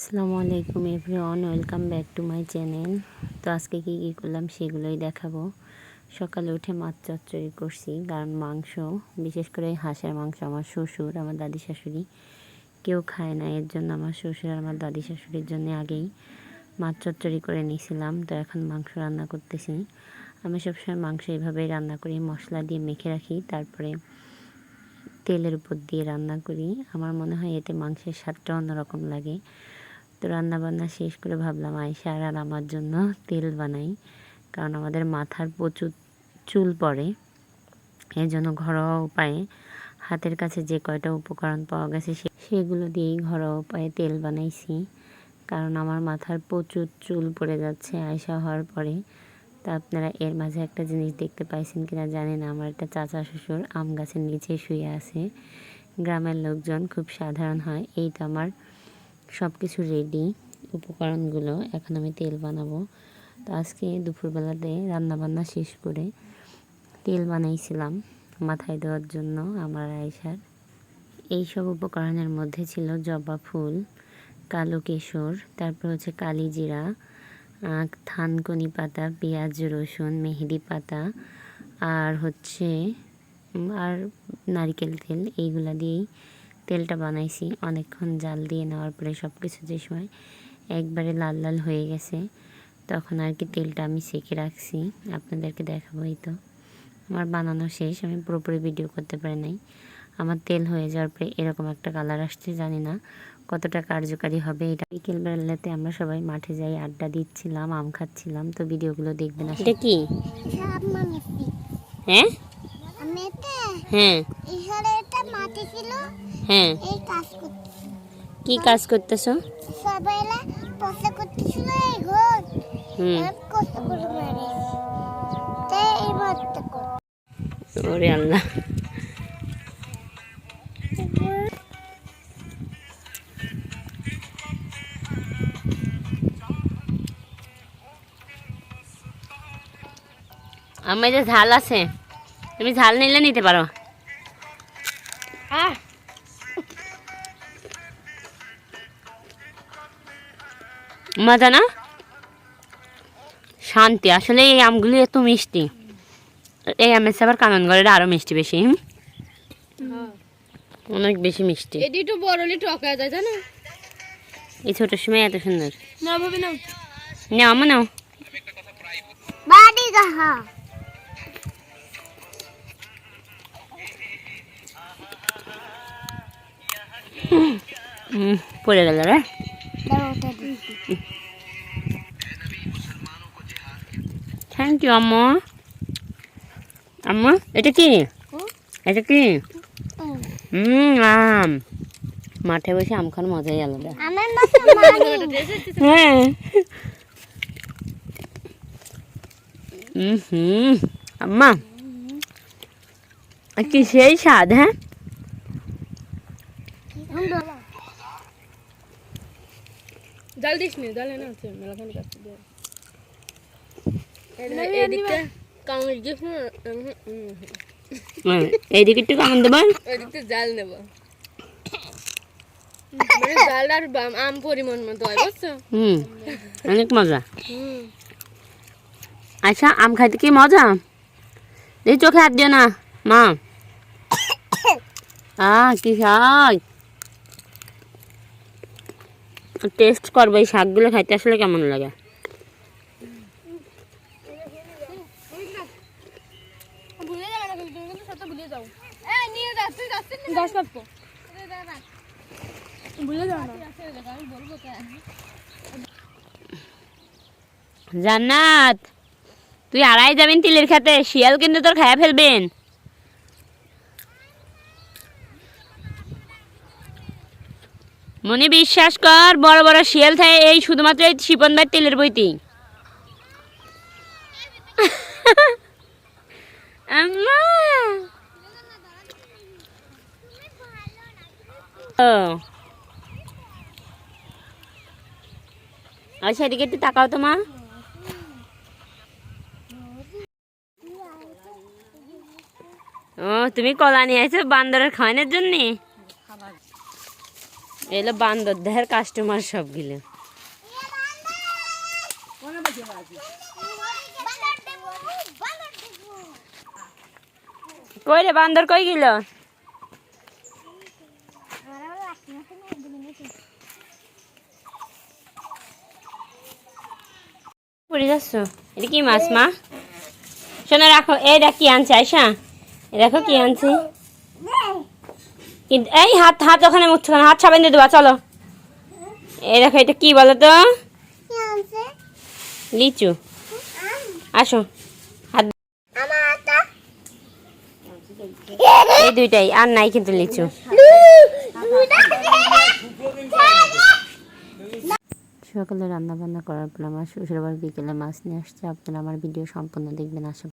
আসসালামু আলাইকুম everyone, welcome back to my channel. তো আজকে কী কী করলাম সেগুলোই দেখাবো। সকালে উঠে মাছ চচ্চড়ি করছি, কারণ মাংস, বিশেষ করে হাঁসের মাংস আমার শ্বশুর, আমার দাদি শাশুড়ি কেউ খায় না, এর জন্য আমার শ্বশুর আর আমার দাদি শাশুড়ির জন্য আগেই মাছ চচ্চড়ি করে নিয়েছিলাম। তো এখন মাংস রান্না করতেছি। আমি সবসময় মাংস এইভাবেই রান্না করি, মশলা দিয়ে মেখে রাখি, তারপরে তেলের উপর দিয়ে রান্না করি। আমার মনে হয় এতে মাংসের স্বাদটা অন্যরকম লাগে। তো রান্না বান্না শেষ করে ভাবলাম আয়সা আর আমার জন্য তেল বানাই, কারণ আমাদের মাথার প্রচুর চুল পড়ে। এর জন্য ঘরোয়া উপায়ে হাতের কাছে যে কয়টা উপকরণ পাওয়া গেছে সেগুলো দিয়েই ঘরোয়া উপায়ে তেল বানাইছি, কারণ আমার মাথার প্রচুর চুল পড়ে যাচ্ছে আয়সা হওয়ার পরে। তা আপনারা এর মাঝে একটা জিনিস দেখতে পাইছেন কিনা জানি না, আমার একটা চাচা শ্বশুর আম গাছের নিচে শুয়ে আছে। গ্রামের লোকজন খুব সাধারণ হয় এই তো আমার সব কিছু রেডি উপকরণগুলো এখন আমি তেল বানাবো। তো আজকে দুপুরবেলাতে রান্নাবান্না শেষ করে তেল বানাইছিলাম মাথায় দেওয়ার জন্য আমার আয়সার এই সব উপকরণের মধ্যে ছিল জবা ফুল, কালো কেশর, তারপর হচ্ছে কালি জিরা থানকুনি পাতা, পেঁয়াজ, রসুন, মেহেদি পাতা, আর হচ্ছে আর নারিকেল তেল, এইগুলা দিয়েই তেলটা বানাইছি অনেকক্ষণ জাল দিয়ে নেওয়ার পরে সব কিছু যে সময় একবারে লাল লাল হয়ে গেছে তখন আর কি তেলটা আমি সেঁকে রাখছি। আপনাদেরকে দেখাবো এই তো। আমার বানানো শেষ আমি পুরোপুরি ভিডিও করতে পারি নাই। আমার তেল হয়ে যাওয়ার পরে এরকম একটা কালার আসছে জানি না কতটা কার্যকারী হবে এটা। বিকেল বেলাতে আমরা সবাই মাঠে যাই আড্ডা দিচ্ছিলাম আম খাচ্ছিলাম তো ভিডিওগুলো দেখবেন এটা কি? হ্যাঁ? হ্যাঁ। মাটি ছিল। হ্যাঁ। এই কাজ করতে কি কাজ করতেছো? সবাই পয়সা করতেছিল এই ঘর। হুম। কষ্ট করে মারে তাই এই মারতে কর। ওরে আল্লাহ আমার যে ঝাল আছে তুমি ঝাল নিলে নিতে পারো। আহ মজা না শান্তি আসলে এই আমগুলি এত মিষ্টি। এই আমের সাবার কাননগরের আরও মিষ্টি বেশি। হুম? অনেক বেশি মিষ্টি। এটি একটু বড় হলে টকা যায় জানো? এই ছোট সময় এত সুন্দর। না ভাবি না নাও আমা নাও বাড়ি পড়ে গেল রে। থ্যাংক ইউ আম্মু। আম্মু এটা কি? এটা কি? হুম। আম। মাঠে বসে আম খাওয়ার মজাই আলাদা। হ্যাঁ। হুম আম্মা কি সেই স্বাদ হ্যাঁ? জাল দিস নি জালে না আছে মেলাখানি কাটতে দে। এদিকটা কামড় দিস না হ্যাঁ, এইদিকে একটু জাল নেব। মানে জাল আর বাম আম পরিমাণ মতো হয় বুঝছ? হুম অনেক মজা। হুম। আচ্ছা আম খাইতে কি মজা? এই চোখে হাত দিও না। মা। আ কি শাক টেস্ট করব এই শাকগুলো খাইতে, আসলে কেমন লাগে? জান্নাত, তুই আড়াই যাবেন তিলের খেতে, শিয়াল কিন্তু তোর খায়া ফেলবেন। মনে বিশ্বাস কর বড় বড় শিয়াল থাকে এই শুধুমাত্র এই শিপন ভাই তেলের বইতি আচ্ছা এদিকে একটু তাকাও তো মা। ও তুমি কলা নিয়ে আইছো বান্দরের খাওয়ানোর জন্যে? এলো বান্দর দেহের কাস্টমার সবগুলো। কই রে বান্দর, কই গেল? এটা কি মাছ, মা? শোনো, রাখো। এটা কি আনছে আয়সা দেখো কি আনছে। কিন্তু এই হাত হাত ওখানে মুছছো কেন? হাত সাবান দিয়ে দেবা চলো। এই দেখো এটা কি বলো তো লিচু। আসো। হাত এই দুইটাই আর নাই কিন্তু লিচু। সকালে রান্না বান্না করার পর আমার শ্বশুর আবার বিকেলে মাছ নিয়ে আসছে। আপনারা আমার ভিডিও সম্পূর্ণ দেখবেন আশা